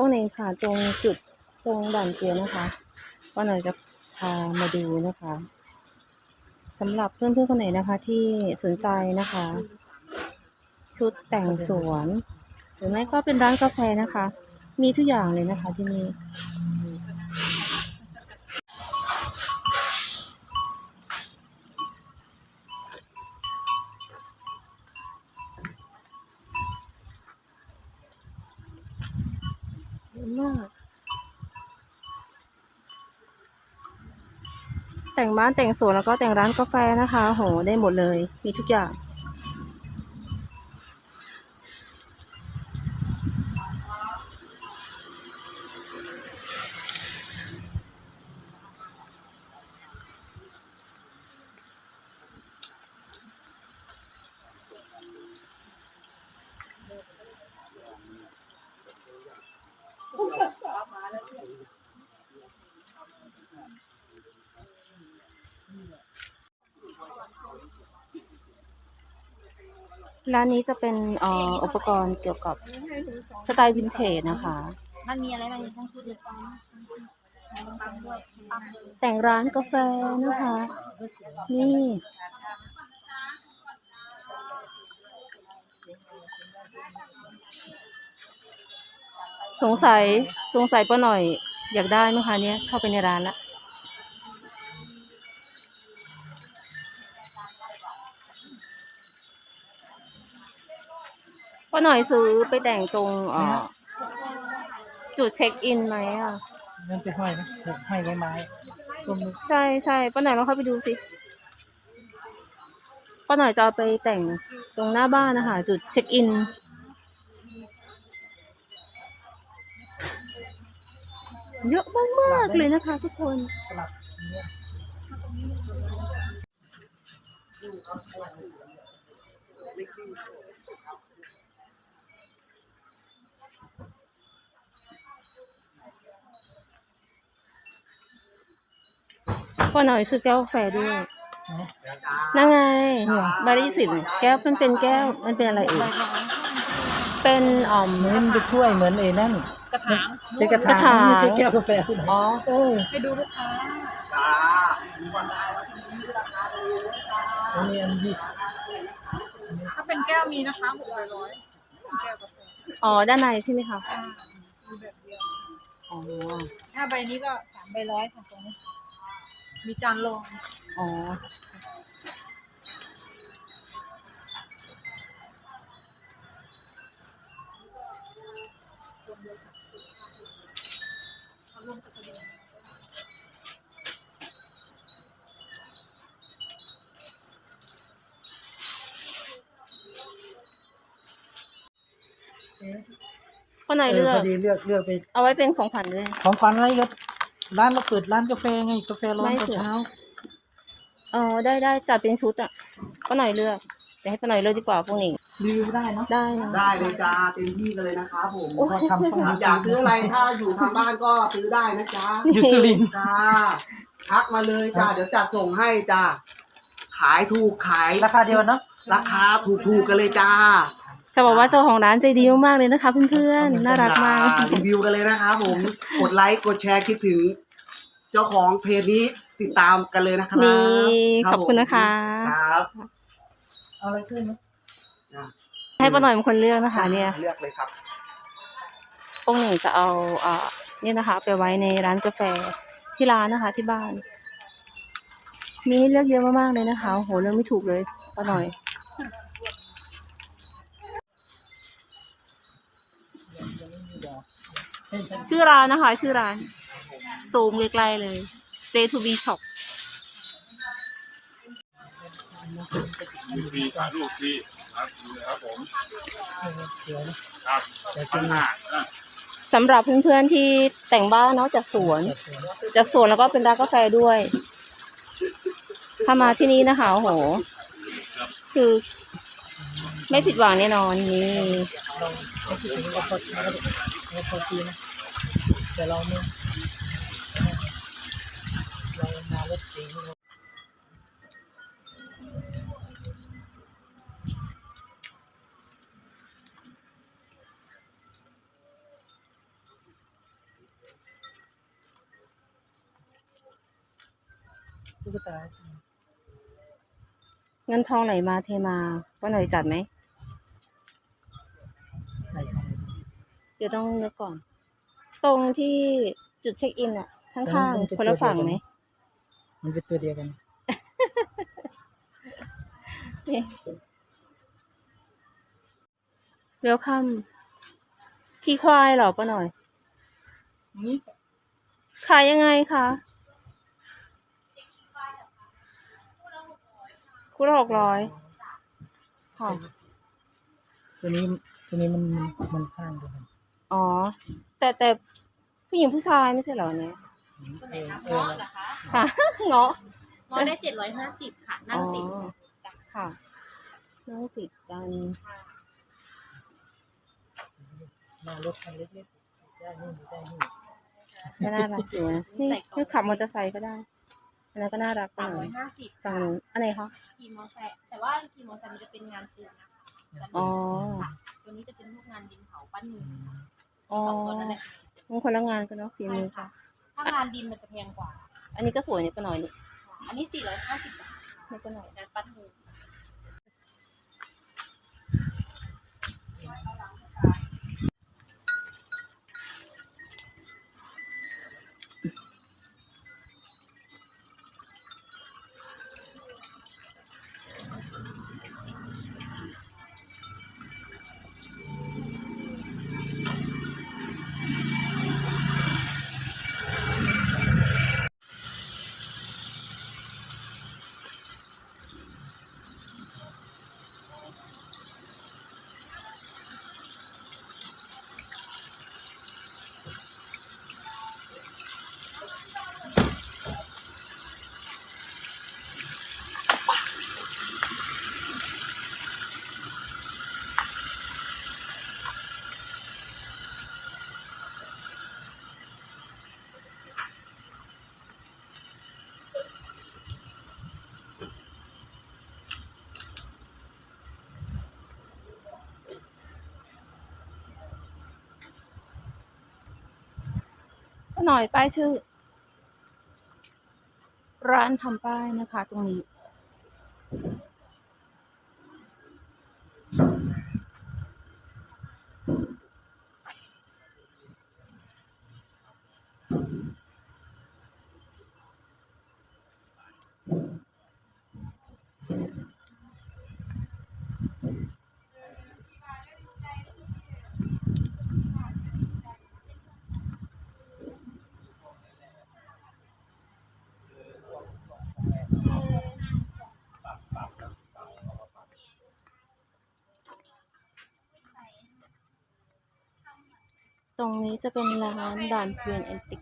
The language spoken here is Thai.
วกนี้ค่ะตรงจุดตรงด่านเกียร์นะคะก็หน่อยจะพามาดูนะคะสำหรับเพื่อนๆคนไหนนะคะ ที่สนใจนะคะ ชุดแต่งสวน หรือไม่ก็เป็นร้านกาแฟนะคะ มีทุกอย่างเลยนะคะที่นี่ มาก แต่งบ้านแต่งสวนแล้วก็แต่งร้านกาแฟนะคะ โห ได้หมดเลย มีทุกอย่าง ร้านนี้จะเป็นเอ่ออุปกรณ์เกี่ยวกับสไตล์วินเทจนะคะ มันมีอะไรบ้างทั้งชุดเลยปังปังด้วยปังด้วยแต่งร้านกาแฟนะคะ นี่ สงสัยสงสัยป้าหน่อยอยากได้ไหมคะเนี่ยเข้าไปในร้านละป้าหน่อยซื้อไปแต่งตรงเอ่อจุดเช็คอินไหมอะนั่นเป็นห้อยนะห้อยไม้ไม้ต้มนี้ใช่ใช่ป้าหน่อยลองเข้าไปดูสิป้าหน่อยจะเอาไปแต่งตรงหน้าบ้านนะคะจุดเช็คอิน เยอะมากๆเลยนะคะทุกคนสลับเนี่ยป้าหน่อยซื้อแก้วกาแฟด้วยนะนั่นไงบาริสินแก้วมันเป็นแก้ว มันเป็นอะไรเอ่ยเป็นอ่อมเหมือนเป็นถ้วยเหมือนไอ้นั่น กระถางเป็นกระกระถาถางงไม่ใช่แก้วกาแฟคุณอ๋อเออไปดูลูกค้าอันนี้อันยี่สิบถ้าเป็นแก้วมีนะคะหกร้อยร้อยแก้วกาแฟอ๋อด้านในใช่ไหมคะอ่ามีแบบเดียวอ๋อถ้าใบนี้ก็สามใบร้อยค่ะตรงนี้ มีจานรองอ๋อ คนไหนเอเลืออพกอดีเลือกเลือกไปเอาไว้เป็นของขวัญด้วยของขวัญอะไรก็ร้านเราเปิดร้านกาแฟไงกาแฟร้อนไม่ตอนถูกเช้าอ๋อได้ได้จัดเป็นชุดอะป้าหน่อยเลือกเดี๋ยวให้ป้าหน่อยเลือกดีกว่าพวกนี้รีวิวได้เนาะได้นะได้เลยจ้าเต็มที่กันเลยนะครับผม ก็ทำช่องครับอยากซื้ออะไรถ้าอยู่ทางบ้านก็ซื้อได้นะจ๊ะอยู่สุรินทร์จ้าทักมาเลยจ้าเดี๋ยวจัดส่งให้จ้าขายถูกขายราคาเดียวเนาะราคาถูกๆกันเลยจ้า จะบอกว่าเจ้าของร้านใจดีมากๆเลยนะคะเพื่อนๆน่ารักมาก รีวิวกันเลยนะครับผม กดไลค์ กดแชร์คิดถึง เจ้าของเพจนี้ติดตามกันเลยนะครับนี่รัขอบคุณนะคะครับเอาอะไรขึ้นเนาะให้ป้าหน่อยเป็นคนเลือกนะคะ เนี่ยเลือกเลยครับ พวกหนึ่งจะเอาอ่าเนี่ยนะคะ ไปไว้ในร้านกาแฟที่ร้านนะคะ ที่บ้าน มีให้เลือกเยอะมากๆเลยนะคะโอ้โหเลือกไม่ถูกเลยป้าหน่อย ชื่อร้านนะคะ ชื่อร้านซูมใกล้ๆเลย J2B Shop มีถ่ายรูปที่ครับครับผมครับแต่พัจะนมีห้าสำหรับเพื่อนๆที่แต่งบ้านเนาะจากสวน จากสวนแล้วก็เป็นร้านกาแฟด้วย ถ้ามาที่นี่นะคะโอ้โห คือไม่ผิดหวังแน่นอนนี่ เราคิดถึงเราพอเราพอดีนะแต่เราไม่เรามารถเก๋งเราตุ๊กตาเงินทองไหลมาเทมาป้าหน่อยจัดไหม เดี๋ยวต้องนึกก่อน ตรงที่จุดเช็คอินอะข้างๆคนละฝั่งไหมมันเป็นตัวเดียวกัน เวลคัมขี่ควายเหรอป้าหน่อยนี่ขายยังไงคะคู่ละหกร้อยค่ะตัวนี้ตัวนี้มันมันมันข้างเดียวกัน อ๋อ แต่แต่ผู้หญิงผู้ชายไม่ใช่เหรอเนี่ยเออเออค่ะ เงาะงอได้เจ็ดร้อยห้าสิบค่ะ นั่งติดอ๋อค่ะ นั่งติดกันมารถคันเล็กๆได้นี่ได้นี่ก็น่ารักอยู่นะนี่นี่ขับมอเตอร์ไซค์ก็ได้ อันนั้นก็น่ารักสามเลร้อยยห้าสิบฝั่งนู้นอันไหนคะขี่มอไซค์แต่ว่าขี่มอไซค์มันจะเป็นงานปูนนะคะอ๋อค่ะตัวนี้จะเป็นพวกงานดินเผาปั้นมือ อ๋อ สองตัวนั่นแหละมันคนละงานกันเนาะฝีใช่มือค่ะ ค่ะ ถ้างานดินมันจะแพงกว่า อันนี้ก็สวยนี่ก็หน่อยนี่อันนี้สี่ร้อยห้าสิบบาทนี่ก็หน่อยงานปั้นมือ หน่อยป้ายชื่อ ร้านทำป้ายนะคะ ตรงนี้ ตรงนี้จะเป็นร้านด่านเกวียนแอนติก